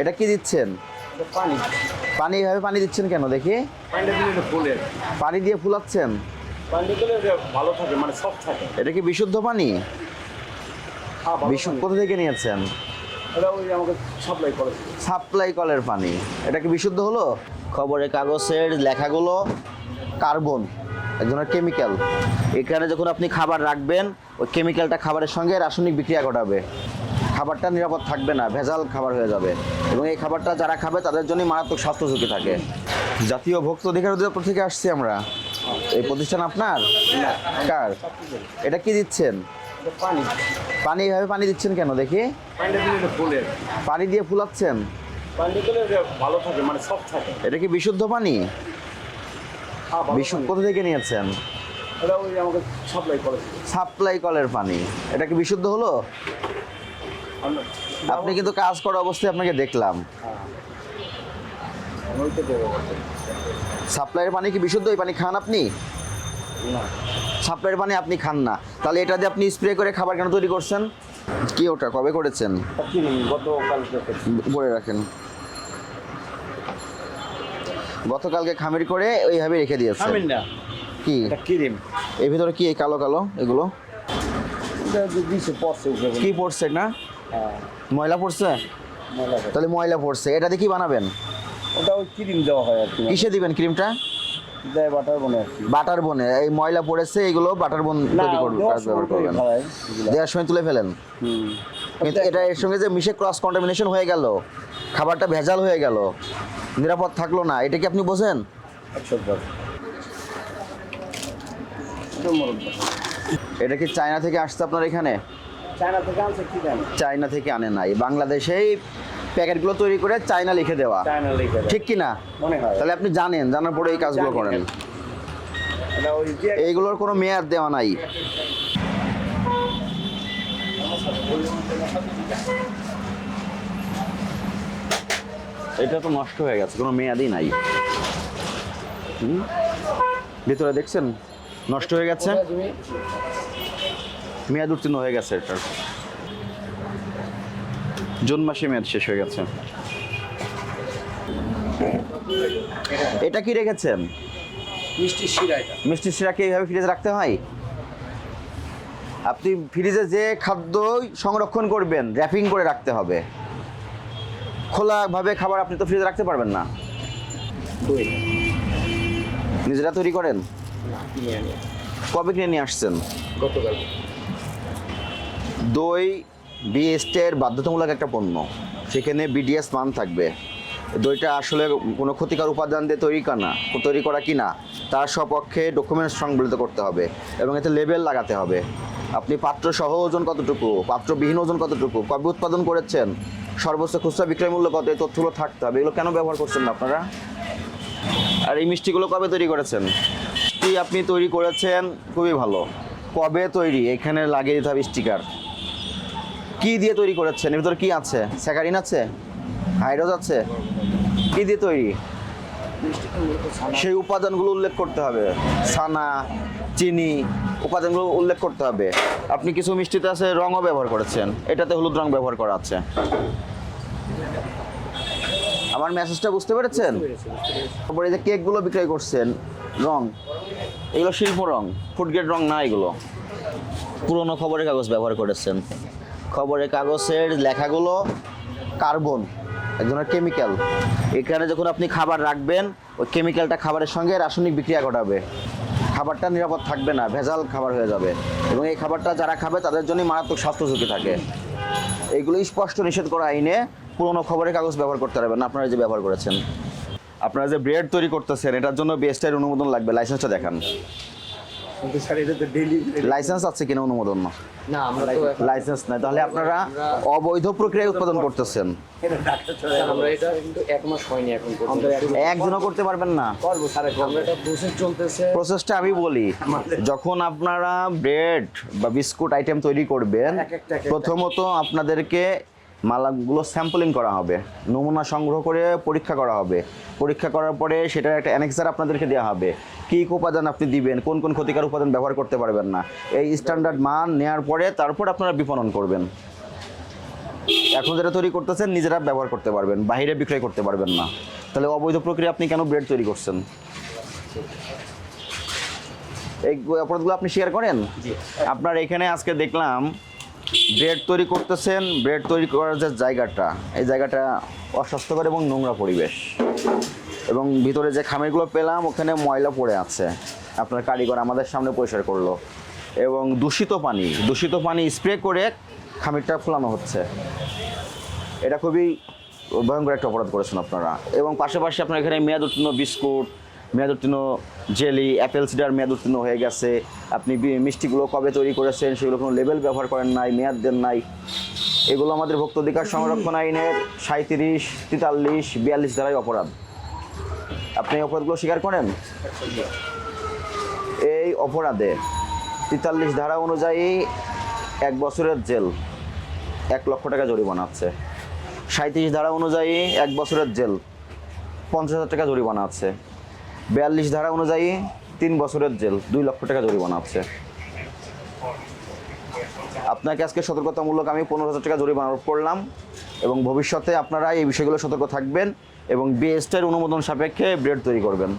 এটা কি দিচ্ছেন? পানি। পানি এভাবে পানি দিচ্ছেন কেন? দেখি। পানি দিয়ে ফুলাচ্ছেন? এটা ভালো থাকে মানে সব থাকে। এটা কি বিশুদ্ধ পানি? হ্যাঁ বিশুদ্ধ কোথা থেকে নিয়েছেন? সাপ্লাই কলের পানি। এটা কি বিশুদ্ধ হলো? খবরের কাগজের লেখাগুলো কার্বন এক ধরনের কেমিক্যাল। এখানে যখন আপনি খাবার রাখবেন ওই কেমিক্যালটা খাবারের সঙ্গে রাসায়নিক বিক্রিয়া ঘটাবে। খাবারটা নিরাপদ থাকবে না ভেজাল খাবার হয়ে যাবে। এবং এই খাবারটা যারা খাবে তাদের জন্যই মারাত্মক স্বাস্থ্য ঝুঁকি থাকে। জাতীয় ভোক্তা অধিকার অধিদপ্তর থেকে আসছি আমরা। এই প্রতিষ্ঠান আপনার? কার? এটা কি দিচ্ছেন? পানি। পানি এভাবে পানি দিচ্ছেন কেন? দেখি। পানি দিয়ে ফুলাচ্ছেন? এটা ভালো থাকে মানে থাকে। এটা কি বিশুদ্ধ পানি? হ্যাঁ বিশুদ্ধ কোথা থেকে নিয়েছেন? সাপ্লাই কলের পানি। এটা কি বিশুদ্ধ হলো? আপনি কিন্তু কাজ করা অবস্থায় আপনাকে দেখলাম। সাপ্লাইয়ের পানি কি বিশুদ্ধ এই পানি খান আপনি? সাপ্লাইয়ের পানি আপনি খান না। তাহলে এটা দিয়ে আপনি স্প্রে করে খাবার কেন তৈরি করছেন? কি ওটা? কবে করেছেন? বলে রাখেন। গতকালকে খামির করে ওইভাবে রেখে দিয়েছেন। না। কি? ক্রিম। এর ভিতরে কি এই কালো কালো এগুলো? কি পড়ছে না ময়লা পড়ছে? তাহলে ময়লা পড়ছে। এটা দিয়ে কি বানাবেন? ওটা ওই ক্রিম দেওয়া হয় আর কি। কিসে দিবেন ক্রিমটা দেয় বাটার বনে বাটার বনে এই ময়লা পড়েছে এগুলো বাটার বন তৈরি করবেন দেওয়ার কাজ ব্যবহার সময় করবেন। দেওয়ার সময় তুলে ফেলেন। কিন্তু এটা এর সঙ্গে যে মিশে ক্রস কন্টামিনেশন হয়ে গেল খাবারটা ভেজাল হয়ে গেল নিরাপদ থাকল না এটা কি আপনি বোঝেন? এটা এটা কি চায়না থেকে আসছে আপনার এখানে? চায়না থেকে আনছে কি জানি? চায়না থেকে আনে নাই। বাংলাদেশেই প্যাকেটগুলো তৈরি করে চায়না লিখে দেওয়া। চায়না লেগে ঠিক কি না মনে হয়। তাহলে আপনি জানেন জানার পরে এই কাজগুলো করেন। এইগুলোর কোনো মেয়াদ দেওয়া নাই। এটা তো নষ্ট হয়ে গেছে কোনো মেয়াদই নাই। হুম? ভিতরে দেখছেন? নষ্ট হয়ে গেছে? মেয়াদ উত্তীর্ণ হয়ে গেছে এটার। জুন মাসে মেয়াদ শেষ হয়ে গেছে। এটা কি রেখেছেন? মিষ্টি শিরা মিষ্টি সিরাকে এইভাবে ফ্রিজে রাখতে হয়? আপনি ফ্রিজে যে খাদ্য সংরক্ষণ করবেন র্যাপিং করে রাখতে হবে। খোলাভাবে খাবার আপনি তো ফ্রিজে রাখতে পারবেন না। নিজেরা তৈরি করেন? কবে কিনে নিয়ে আসছেন? গতকাল। দই বিএসটের বাধ্যতামূলক একটা পণ্য। সেখানে বিডিএস মান থাকবে। দইটা আসলে কোনো ক্ষতিকর উপাদান দিয়ে তৈরি করা তৈরি করা কি না, তার সপক্ষে ডকুমেন্টস সংবলিত করতে হবে এবং এতে লেবেল লাগাতে হবে। আপনি পাত্র সহ ওজন কতটুকু, পাত্রবিহীন ওজন কতটুকু, কবে উৎপাদন করেছেন, সর্বোচ্চ খুচরা বিক্রয় মূল্য কত, এই তথ্যগুলো থাকতে হবে, এগুলো কেন ব্যবহার করছেন না আপনারা? আর এই মিষ্টিগুলো কবে তৈরি করেছেন? মিষ্টি আপনি তৈরি করেছেন, খুবই ভালো। কবে তৈরি? এখানে লাগিয়ে দিতে হবে স্টিকার। কি দিয়ে তৈরি করেছেন? এর ভিতরে কি আছে? স্যাকারিন আছে? হাইড্রোজ আছে? কি দিয়ে তৈরি? সেই উপাদানগুলো উল্লেখ করতে হবে। ছানা, চিনি উপাদানগুলো উল্লেখ করতে হবে। আপনি কিছু মিষ্টিতে আছে, রঙও ব্যবহার করেছেন। এটাতে হলুদ রং ব্যবহার করা আছে। আমার মেসেজটা বুঝতে পেরেছেন? তারপরে যে কেকগুলো বিক্রয় করছেন, রং। এগুলো শিল্প রং ফুড রং না এগুলো। পুরনো খবরের কাগজ ব্যবহার করেছেন। খবরের কাগজের লেখাগুলো কার্বন এক ধরনের কেমিক্যাল এখানে যখন আপনি খাবার রাখবেন, ওই কেমিক্যালটা খাবারের সঙ্গে রাসায়নিক বিক্রিয়া ঘটাবে। খাবারটা নিরাপদ থাকবে না, ভেজাল খাবার হয়ে যাবে। এবং এই খাবারটা যারা খাবে, তাদের জন্যই মারাত্মক স্বাস্থ্য ঝুঁকি থাকে। এগুলো স্পষ্ট নিষেধ করা আইনে পুরনো খবরের কাগজ ব্যবহার করতে পারবেন আপনারা যে ব্যবহার করেছেন। আপনারা যে ব্রেড তৈরি করতেছেন, এটার জন্য বিএসটির অনুমোদন লাগবে লাইসেন্সটা দেখান। কিন্তু স্যার এটা তো ডেলি লাইসেন্স আছে কিনা অনুমোদন? না না আমরা লাইসেন্স নাই। তাহলে আপনারা অবৈধ প্রক্রিয়ায় উৎপাদন করতেছেন। আমরা এটা কিন্তু এক মাস হয়নি এখন একজনও করতে পারবেন না। করব স্যার আমরা এটা প্রসেস চলতেছে। প্রসেসটা আমি বলি যখন আপনারা ব্রেড বা বিস্কুট আইটেম তৈরি করবেন। প্রথমত আপনাদেরকে মালাগুলো স্যাম্পলিং করা হবে। নমুনা সংগ্রহ করে পরীক্ষা করা হবে। পরীক্ষা করার পরে সেটার একটা অ্যানেক্সার আপনাদেরকে দেওয়া হবে। কী উপাদান আপনি দিবেন কোন কোন ক্ষতিকর উপাদান ব্যবহার করতে পারবেন না। এই স্ট্যান্ডার্ড মান নেওয়ার পরে তারপর আপনারা বিপণন করবেন। এখন যেটা তৈরি করতেছেন নিজেরা ব্যবহার করতে পারবেন বাইরে বিক্রয় করতে পারবেন না। তাহলে অবৈধ প্রক্রিয়া আপনি কেন ব্রেড তৈরি করছেন? এই অপরাধগুলো আপনি শেয়ার করেন? আপনার এখানে আজকে দেখলাম ব্রেড তৈরি করতেছেন, ব্রেড তৈরি করার যে জায়গাটা, এই জায়গাটা অস্বাস্থ্যকর এবং নোংরা পরিবেশ। এবং ভিতরে যে খামিরগুলো পেলাম, ওখানে ময়লা পড়ে আছে। আপনার কারিগর আমাদের সামনে পরিষ্কার করল। এবং দূষিত পানি দূষিত পানি স্প্রে করে খামিরটা ফোলানো হচ্ছে। এটা খুবই ভয়ঙ্কর একটা অপরাধ করেছেন আপনারা। এবং পাশাপাশি আপনার এখানে মেয়াদ উত্তীর্ণ বিস্কুট মেয়াদ উত্তীর্ণ জেলি অ্যাপেল সিডার মেয়াদ উত্তীর্ণ হয়ে গেছে। আপনি মিষ্টিগুলো কবে তৈরি করেছেন, সেগুলো কোনো লেবেল ব্যবহার করেন নাই, মেয়াদ দেন নাই। এগুলো আমাদের ভোক্ত অধিকার সংরক্ষণ আইনের সাঁত্রিশ তেতাল্লিশ, বিয়াল্লিশ ধারায় অপরাধ। আপনি অপরাধগুলো স্বীকার করেন? এই অপরাধে তেতাল্লিশ ধারা অনুযায়ী এক বছরের জেল এক লক্ষ টাকা জরিমানা আছে। সাঁত্রিশ ধারা অনুযায়ী এক বছরের জেল পঞ্চাশ হাজার টাকা জরিমানা আছে। বিয়াল্লিশ ধারা অনুযায়ী তিন বছরের জেল, দুই লক্ষ টাকা জরিমানা আছে। আপনাকে আজকে সতর্কতামূলক আমি পনেরো হাজার টাকা জরিমানা করলাম এবং ভবিষ্যতে আপনারা এই বিষয়গুলো সতর্ক থাকবেন এবং বিএসটের অনুমোদন সাপেক্ষে ব্রেড তৈরি করবেন।